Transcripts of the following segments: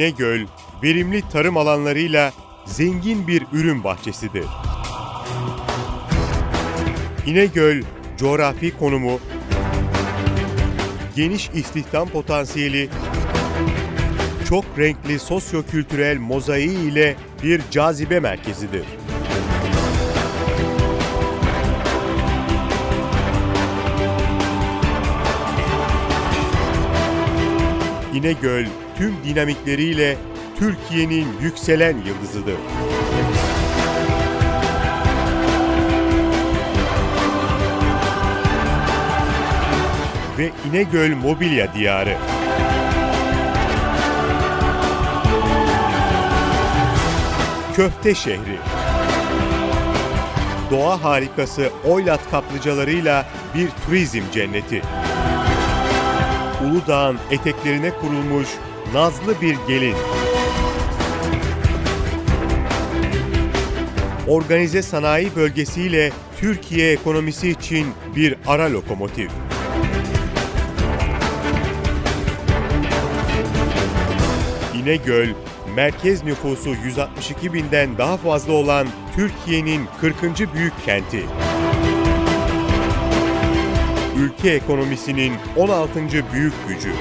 İnegöl, verimli tarım alanlarıyla zengin bir ürün bahçesidir. İnegöl, coğrafi konumu, geniş istihdam potansiyeli, çok renkli sosyo-kültürel mozaiği ile bir cazibe merkezidir. İnegöl tüm dinamikleriyle Türkiye'nin yükselen yıldızıdır. Ve İnegöl Mobilya Diyarı. Köfte şehri. Doğa harikası Oylat kaplıcalarıyla bir turizm cenneti. Uludağ'ın eteklerine kurulmuş nazlı bir gelin. Organize sanayi bölgesiyle Türkiye ekonomisi için bir ara lokomotif. İnegöl, merkez nüfusu 162 binden daha fazla olan Türkiye'nin 40. büyük kenti. Ülke ekonomisinin 16. büyük gücü.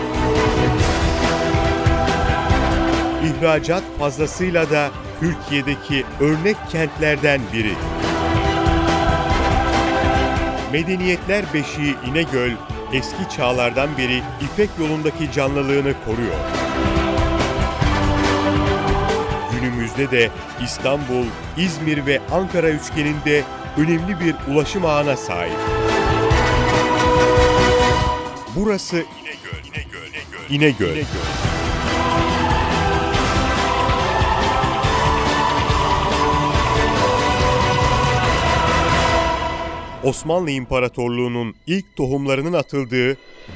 İhracat fazlasıyla da Türkiye'deki örnek kentlerden biri. Medeniyetler beşiği İnegöl, eski çağlardan beri İpek yolundaki canlılığını koruyor. Günümüzde de İstanbul, İzmir ve Ankara üçgeninde önemli bir ulaşım ağına sahip. Burası İnegöl, İnegöl, İnegöl. İnegöl. Osmanlı İmparatorluğu'nun ilk tohumlarının atıldığı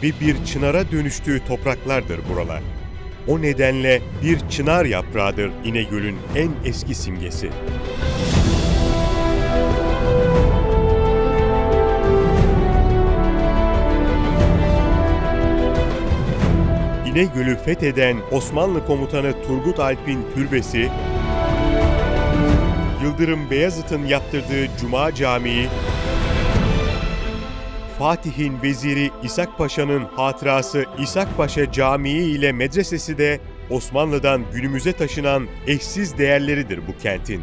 ve bir çınara dönüştüğü topraklardır buralar. O nedenle bir çınar yaprağıdır İnegöl'ün en eski simgesi. İnegöl'ü fetheden Osmanlı komutanı Turgut Alp'in türbesi, Yıldırım Beyazıt'ın yaptırdığı Cuma Camii, Fatih'in veziri İshak Paşa'nın hatırası İshak Paşa Camii ile medresesi de Osmanlı'dan günümüze taşınan eşsiz değerleridir bu kentin.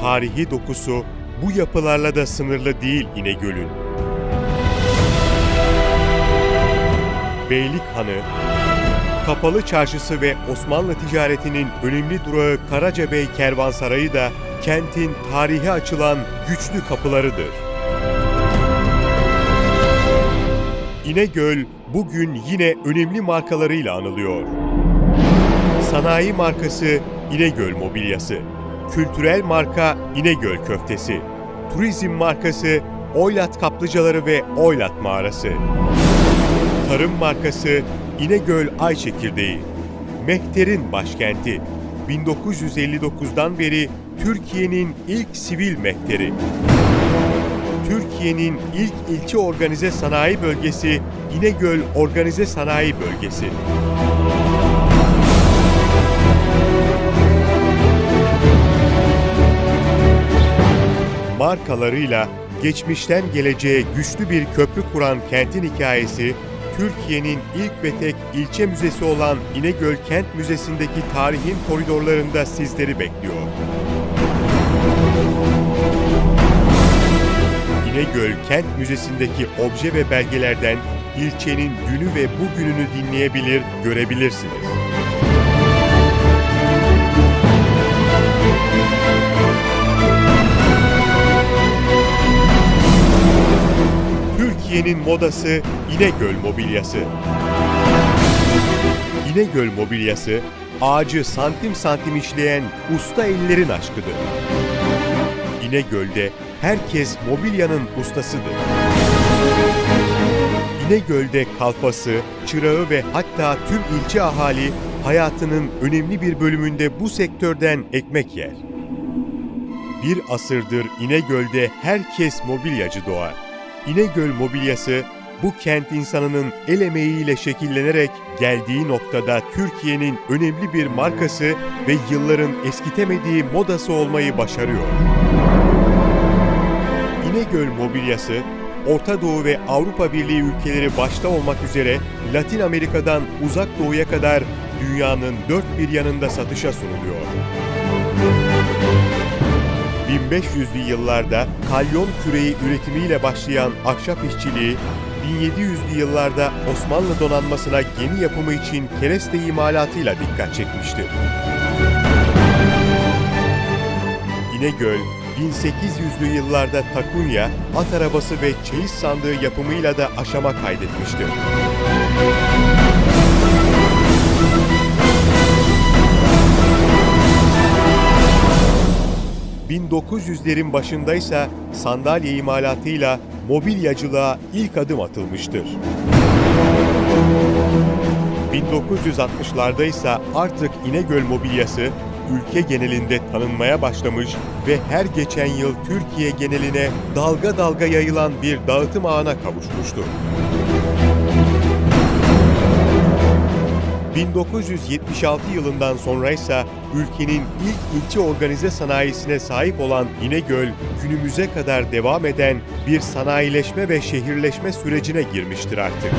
Tarihi dokusu bu yapılarla da sınırlı değil İnegöl'ün. Beylikhanı, Kapalı Çarşısı ve Osmanlı ticaretinin önemli durağı Karacabey Kervansarayı da kentin tarihe açılan güçlü kapılarıdır. İnegöl bugün yine önemli markalarıyla anılıyor. Sanayi markası İnegöl Mobilyası, kültürel marka İnegöl Köftesi, turizm markası Oylat Kaplıcaları ve Oylat Mağarası, tarım markası İnegöl Ay Çekirdeği, Mehter'in başkenti, 1959'dan beri Türkiye'nin ilk sivil mehteri. Türkiye'nin ilk ilçe organize sanayi bölgesi İnegöl Organize Sanayi Bölgesi. Markalarıyla geçmişten geleceğe güçlü bir köprü kuran kentin hikayesi Türkiye'nin ilk ve tek ilçe müzesi olan İnegöl Kent Müzesi'ndeki tarihin koridorlarında sizleri bekliyor. İnegöl Kent Müzesi'ndeki obje ve belgelerden ilçenin dünü ve bugününü dinleyebilir, görebilirsiniz. Türkiye'nin modası İnegöl Mobilyası. İnegöl Mobilyası, ağacı santim santim işleyen usta ellerin aşkıdır. İnegöl'de herkes mobilyanın ustasıdır. İnegöl'de kalfası, çırağı ve hatta tüm ilçe ahali hayatının önemli bir bölümünde bu sektörden ekmek yer. Bir asırdır İnegöl'de herkes mobilyacı doğar. İnegöl mobilyası bu kent insanının el emeğiyle şekillenerek geldiği noktada Türkiye'nin önemli bir markası ve yılların eskitemediği modası olmayı başarıyor. İnegöl mobilyası, Orta Doğu ve Avrupa Birliği ülkeleri başta olmak üzere Latin Amerika'dan Uzak Doğu'ya kadar dünyanın dört bir yanında satışa sunuluyor. 1500'lü yıllarda kalyon küreği üretimiyle başlayan ahşap işçiliği, 1700'lü yıllarda Osmanlı donanmasına gemi yapımı için kereste imalatıyla dikkat çekmiştir. İnegöl, 1800'lü yıllarda takunya, at arabası ve çeyiz sandığı yapımıyla da aşama kaydetmiştir. 1900'lerin başındaysa sandalye imalatıyla mobilyacılığa ilk adım atılmıştır. 1960'larda ise artık İnegöl mobilyası ülke genelinde tanınmaya başlamış ve her geçen yıl Türkiye geneline dalga dalga yayılan bir dağıtım ağına kavuşmuştur. 1976 yılından sonra ise ülkenin ilk ilçe organize sanayisine sahip olan İnegöl, günümüze kadar devam eden bir sanayileşme ve şehirleşme sürecine girmiştir artık.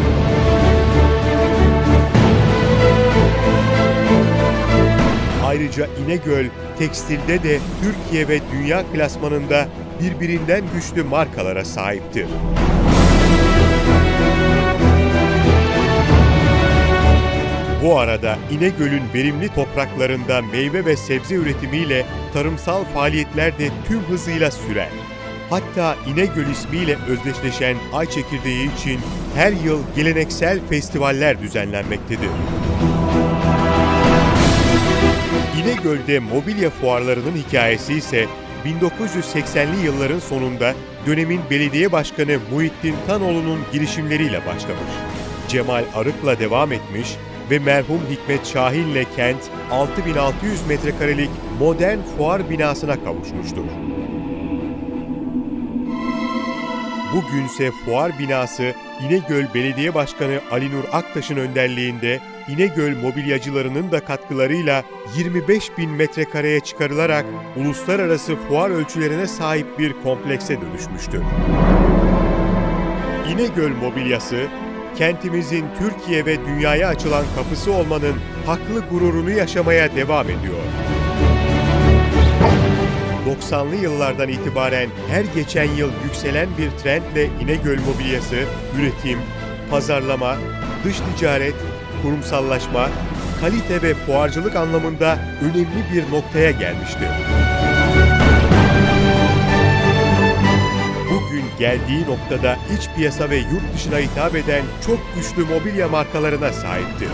Ayrıca İnegöl, tekstilde de Türkiye ve dünya klasmanında birbirinden güçlü markalara sahiptir. Bu arada İnegöl'ün verimli topraklarında meyve ve sebze üretimiyle tarımsal faaliyetler de tüm hızıyla sürer. Hatta İnegöl ismiyle özdeşleşen ay çekirdeği için her yıl geleneksel festivaller düzenlenmektedir. İnegöl'de mobilya fuarlarının hikayesi ise 1980'li yılların sonunda dönemin belediye başkanı Muhittin Tanoğlu'nun girişimleriyle başlamış. Cemal Arık'la devam etmiş ve merhum Hikmet Şahin'le kent 6600 metrekarelik modern fuar binasına kavuşmuştur. Bugünse fuar binası İnegöl Belediye Başkanı Ali Nur Aktaş'ın önderliğinde İnegöl mobilyacılarının da katkılarıyla 25 bin metrekareye çıkarılarak uluslararası fuar ölçülerine sahip bir komplekse dönüşmüştür. İnegöl mobilyası, kentimizin Türkiye ve dünyaya açılan kapısı olmanın haklı gururunu yaşamaya devam ediyor. 90'lı yıllardan itibaren her geçen yıl yükselen bir trendle İnegöl mobilyası, üretim, pazarlama, dış ticaret, kurumsallaşma, kalite ve fuarcılık anlamında önemli bir noktaya gelmiştir. Geldiği noktada iç piyasa ve yurt dışına hitap eden çok güçlü mobilya markalarına sahiptir.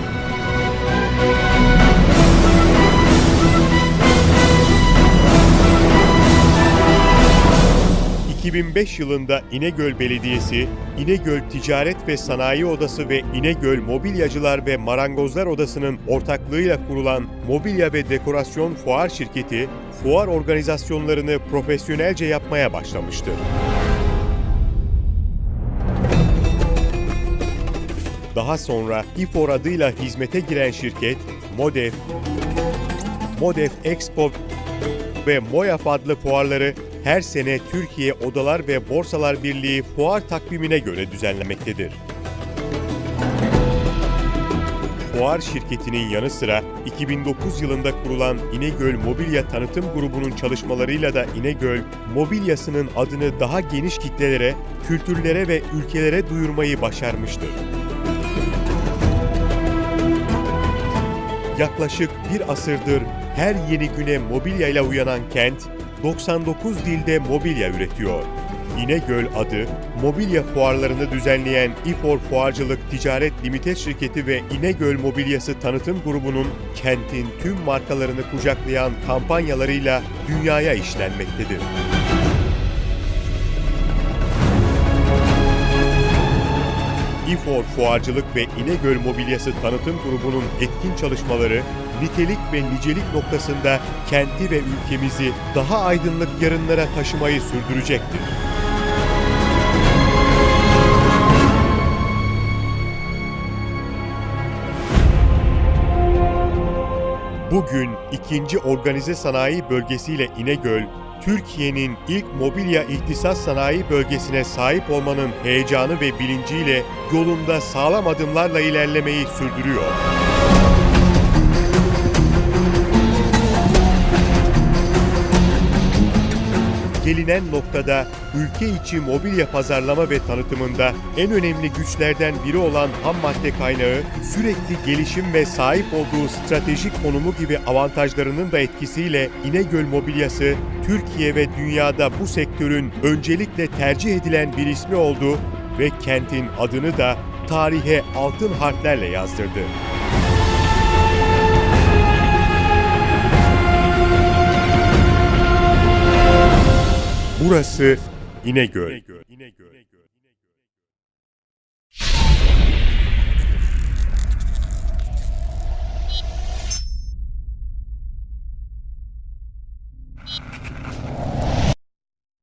2005 yılında İnegöl Belediyesi, İnegöl Ticaret ve Sanayi Odası ve İnegöl Mobilyacılar ve Marangozlar Odası'nın ortaklığıyla kurulan Mobilya ve Dekorasyon Fuar Şirketi, fuar organizasyonlarını profesyonelce yapmaya başlamıştır. Daha sonra İFOR adıyla hizmete giren şirket, Modef, Modef Expo ve MOYAF adlı fuarları her sene Türkiye Odalar ve Borsalar Birliği fuar takvimine göre düzenlemektedir. Fuar şirketinin yanı sıra 2009 yılında kurulan İnegöl Mobilya Tanıtım Grubu'nun çalışmalarıyla da İnegöl, mobilyasının adını daha geniş kitlelere, kültürlere ve ülkelere duyurmayı başarmıştır. Yaklaşık bir asırdır her yeni güne mobilyayla uyanan kent, 99 dilde mobilya üretiyor. İnegöl adı, mobilya fuarlarını düzenleyen İfor Fuarcılık Ticaret Limited Şirketi ve İnegöl Mobilyası Tanıtım Grubu'nun kentin tüm markalarını kucaklayan kampanyalarıyla dünyaya işlenmektedir. İFOR Fuarcılık ve İnegöl Mobilyası Tanıtım Grubu'nun etkin çalışmaları, nitelik ve nicelik noktasında kenti ve ülkemizi daha aydınlık yarınlara taşımayı sürdürecektir. Bugün 2. Organize Sanayi Bölgesi ile İnegöl, Türkiye'nin ilk mobilya ihtisas sanayi bölgesine sahip olmanın heyecanı ve bilinciyle yolunda sağlam adımlarla ilerlemeyi sürdürüyor. Gelinen noktada ülke içi mobilya pazarlama ve tanıtımında en önemli güçlerden biri olan ham madde kaynağı, sürekli gelişim ve sahip olduğu stratejik konumu gibi avantajlarının da etkisiyle İnegöl Mobilyası, Türkiye ve dünyada bu sektörün öncelikle tercih edilen bir ismi oldu ve kentin adını da tarihe altın harflerle yazdırdı. Burası İnegöl. İnegöl. İnegöl.